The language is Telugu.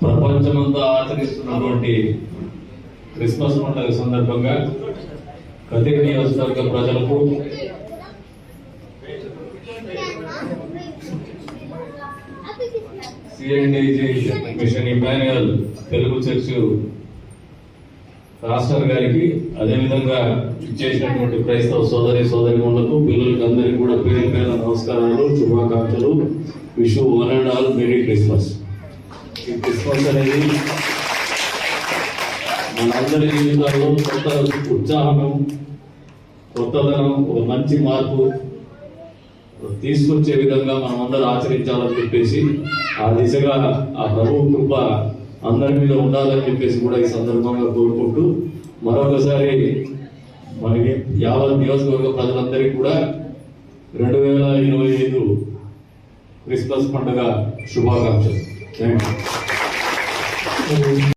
ప్రపంచమంతా ఆచరిస్తున్నటువంటి క్రిస్మస్ పండుగ సందర్భంగా కదిరి నియోజకవర్గ ప్రజలకు సిఎన్డిజి మిషన్ ఇమాన్యుయల్ తెలుగు చర్చ్ రాష్ట్ర గారికి అదేవిధంగా ఇచ్చేసినటువంటి క్రైస్తవ సోదరి సోదరిమణులకు పిల్లలకి అందరికీ కూడా పేరు నమస్కారాలు శుభాకాంక్షలు. Wish one and all merry Christmas. ఈ క్రిస్మస్ అనేది మనందరి జీవితాల్లో కొత్త ఉత్సాహము కొత్తదనం ఒక మంచి మార్పు తీసుకొచ్చే విధంగా మనం అందరూ ఆచరించాలని చెప్పేసి ఆ దిశగా ఆ ప్రభు కృప అందరి మీద ఉండాలని చెప్పేసి కూడా ఈ సందర్భంగా కోరుకుంటూ మరొకసారి మనకి యావత్ నియోజకవర్గ ప్రజలందరికీ కూడా రెండు వేల ఇరవై ఐదు క్రిస్మస్ పండుగ శుభాకాంక్షలు. Thank you